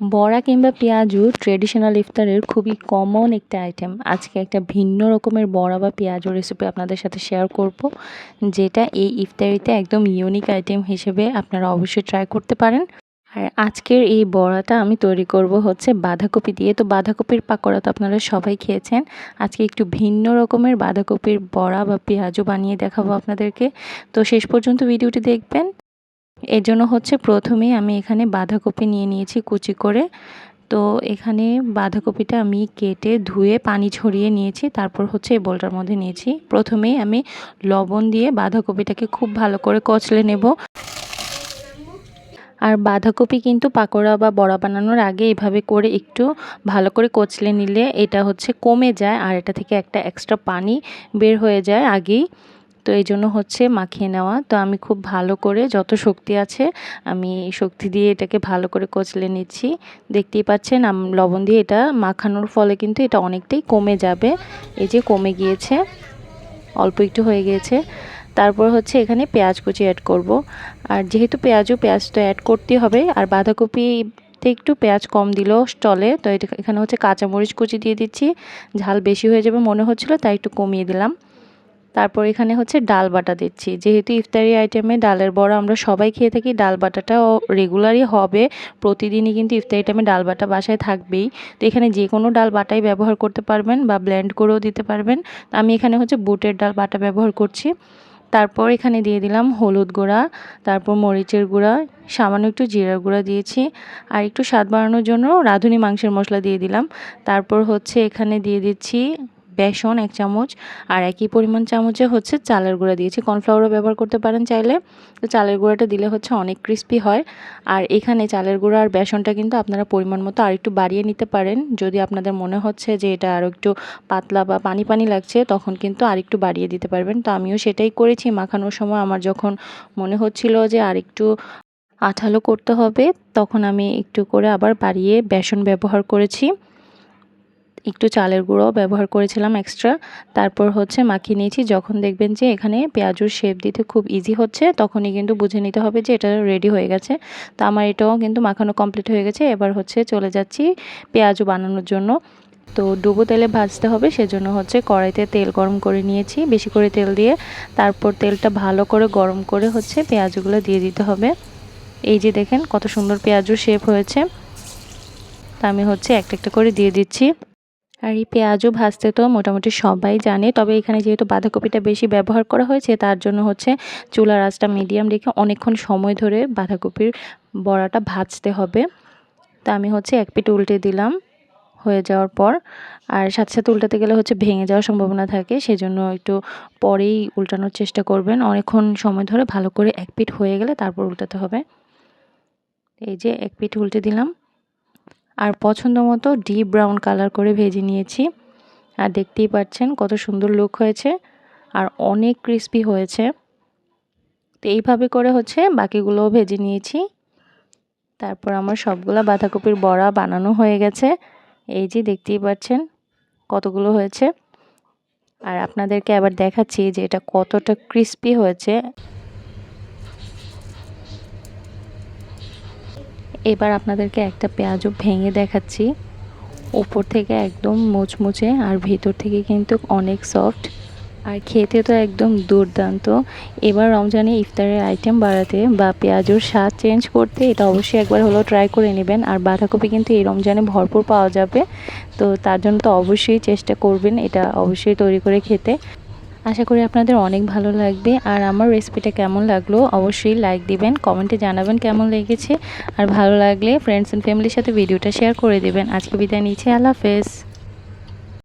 বড়া কিংবা পেঁয়াজু ট্রেডিশনাল ইফতারের খুবই কমন একটা আইটেম আজকে একটা ভিন্ন রকমের বড়া বা পেঁয়াজু রেসিপি আপনাদের সাথে শেয়ার করব, যেটা এই ইফতারিতে একদম ইউনিক আইটেম হিসেবে আপনারা অবশ্যই ট্রাই করতে পারেন। আর আজকের এই বড়াটা আমি তৈরি করব হচ্ছে বাঁধাকপি দিয়ে। তো বাঁধাকপির পাকোড়া তো আপনারা সবাই খেয়েছেন। আজকে একটু ভিন্ন রকমের বাঁধাকপির বড়া বা পেঁয়াজু বানিয়ে দেখাবো আপনাদেরকে। তো শেষ পর্যন্ত ভিডিওটি দেখবেন। এর জন্য হচ্ছে প্রথমেই আমি এখানে বাঁধাকপি নিয়ে নিয়েছি কুচি করে। তো এখানে বাঁধাকপিটা আমি কেটে ধুয়ে পানি ছড়িয়ে নিয়েছি, তারপর হচ্ছে এই বোলটার মধ্যে নিয়েছি। প্রথমেই আমি লবণ দিয়ে বাঁধাকপিটাকে খুব ভালো করে কচলে নেব। আর বাঁধাকপি কিন্তু পাকোড়া বা বড়া বানানোর আগে এভাবে করে একটু ভালো করে কচলে নিলে এটা হচ্ছে কমে যায় আর এটা থেকে একটা এক্সট্রা পানি বের হয়ে যায় আগেই। তো এই জন্য হচ্ছে মাখিয়ে নেওয়া। তো আমি খুব ভালো করে যত শক্তি আছে, আমি শক্তি দিয়ে এটাকে ভালো করে কচলে নিচ্ছি। দেখতেই পাচ্ছেন লবণ দিয়ে এটা মাখানোর ফলে কিন্তু এটা অনেকটাই কমে যাবে। এই যে কমে গিয়েছে, অল্প একটু হয়ে গিয়েছে। তারপর হচ্ছে এখানে পেঁয়াজ কুচি অ্যাড করব। আর যেহেতু পেঁয়াজও পেঁয়াজ তো অ্যাড করতেই হবে, আর বাঁধাকপিতে একটু পেঁয়াজ কম দিল স্টলে তো এটা এখানে হচ্ছে কাঁচামরিচ কুচি দিয়ে দিচ্ছি। ঝাল বেশি হয়ে যাবে মনে হচ্ছিল, তাই একটু কমিয়ে দিলাম। তারপর এখানে হচ্ছে ডাল বাটা দিচ্ছি। যেহেতু ইফতারি আইটেমে ডালের বড়া আমরা সবাই খেয়ে থাকি, ডাল বাটাটাও রেগুলারই হবে। প্রতিদিনই কিন্তু ইফতারি আইটেমে ডাল বাটা বাসায় থাকবেই। তো এখানে যে কোনো ডাল বাটাই ব্যবহার করতে পারবেন বা ব্লেন্ড করেও দিতে পারবেন। আমি এখানে হচ্ছে বুটের ডাল বাটা ব্যবহার করছি। তারপর এখানে দিয়ে দিলাম হলুদ গুঁড়া, তারপর মরিচের গুঁড়া, সামান্য একটু জিরার গুঁড়া দিয়েছি। আর একটু স্বাদ বাড়ানোর জন্য রাঁধুনি মাংসের মশলা দিয়ে দিলাম। তারপর হচ্ছে এখানে দিয়ে দিচ্ছি বেসন এক চামচ আর একই পরিমাণ চামচে হচ্ছে চালের গুঁড়া দিয়েছি। কর্নফ্লাওয়ারও ব্যবহার করতে পারেন চাইলে। তো চালের গুঁড়াটা দিলে হচ্ছে অনেক ক্রিস্পি হয়। আর এখানে চালের গুঁড়া আর বেসনটা কিন্তু আপনারা পরিমাণ মতো আর একটু বাড়িয়ে নিতে পারেন। যদি আপনাদের মনে হচ্ছে যে এটা আরও একটু পাতলা বা পানি পানি লাগছে, তখন কিন্তু আর একটু বাড়িয়ে দিতে পারবেন। তো আমিও সেটাই করেছি। মাখানোর সময় আমার যখন মনে হচ্ছিল যে আর একটু আঠালো করতে হবে, তখন আমি একটু করে আবার বাড়িয়ে বেসন ব্যবহার করেছি। একটু চালের গুঁড়োও ব্যবহার করেছিলাম এক্সট্রা তারপর হচ্ছে মাখিয়ে নিয়েছি। যখন দেখবেন যে এখানে পেঁয়াজুর শেপ দিতে খুব ইজি হচ্ছে, তখনই কিন্তু বুঝে নিতে হবে যে এটা রেডি হয়ে গেছে। তো আমার এটাও কিন্তু মাখানো কমপ্লিট হয়ে গেছে। এবার হচ্ছে চলে যাচ্ছি পেঁয়াজু বানানোর জন্য। তো ডুবো তেলে ভাজতে হবে, সেজন্য হচ্ছে কড়াইতে তেল গরম করে নিয়েছি, বেশি করে তেল দিয়ে। তারপর তেলটা ভালো করে গরম করে হচ্ছে পেঁয়াজগুলো দিয়ে দিতে হবে। এই যে দেখেন কত সুন্দর পেঁয়াজুর শেপ হয়েছে। তা আমি হচ্ছে একটা একটা করে দিয়ে দিচ্ছি। আর এই পেঁয়াজও ভাজতে তো মোটামুটি সবাই জানে। তবে এখানে যেহেতু বাঁধাকপিটা বেশি ব্যবহার করা হয়েছে, তার জন্য হচ্ছে চুলার আঁচটা মিডিয়াম রেখে অনেকক্ষণ সময় ধরে বাঁধাকপির বড়াটা ভাজতে হবে। তা আমি হচ্ছে এক পিঠ উল্টে দিলাম হয়ে যাওয়ার পর। আর সাথে সাথে উল্টাতে গেলে হচ্ছে ভেঙে যাওয়ার সম্ভাবনা থাকে, সেজন্য একটু পরেই উল্টানোর চেষ্টা করবেন। অনেকক্ষণ সময় ধরে ভালো করে এক পিঠ হয়ে গেলে তারপর উল্টাতে হবে। এই যে এক পিঠ উল্টে দিলাম। আর পছন্দ মতো ডিপ ব্রাউন কালার করে ভেজে নিয়েছি। আর দেখতেই পাচ্ছেন কত সুন্দর লুক হয়েছে আর অনেক ক্রিস্পি হয়েছে। তো এইভাবে করে হচ্ছে বাকিগুলোও ভেজে নিয়েছি। তারপর আমার সবগুলো বাঁধাকপির বড়া বানানো হয়ে গেছে। এই যে দেখতেই পাচ্ছেন কতগুলো হয়েছে। আর আপনাদেরকে আবার দেখাচ্ছি যে এটা কতটা ক্রিস্পি হয়েছে। এবার আপনাদেরকে একটা পেঁয়াজও ভেঙে দেখাচ্ছি। উপর থেকে একদম মুচমুচে আর ভিতর থেকে কিন্তু অনেক সফট আর খেতে তো একদম দুর্দান্ত। এবার রমজানে ইফতারের আইটেম বাড়াতে বা পেঁয়াজুর স্বাদ চেঞ্জ করতে, এটা অবশ্যই একবার হলেও ট্রাই করে নেবেন। আর বাঁধাকপি কিন্তু এই রমজানে ভরপুর পাওয়া যাবে। তো তার জন্য তো অবশ্যই চেষ্টা করবেন, এটা অবশ্যই তৈরি করে খেতে। আশা করি আপনাদের অনেক ভালো লাগবে। আর আমার রেসিপিটা কেমন লাগল অবশ্যই লাইক দিবেন কমেন্টে জানাবেন কেমন লেগেছে। আর ভালো লাগলে ফ্রেন্ডস অ্যান্ড ফ্যামিলির সাথে ভিডিওটা শেয়ার করে দেবেন। আজকে বিদায় নিচ্ছি, আল্লাহ হাফেজ।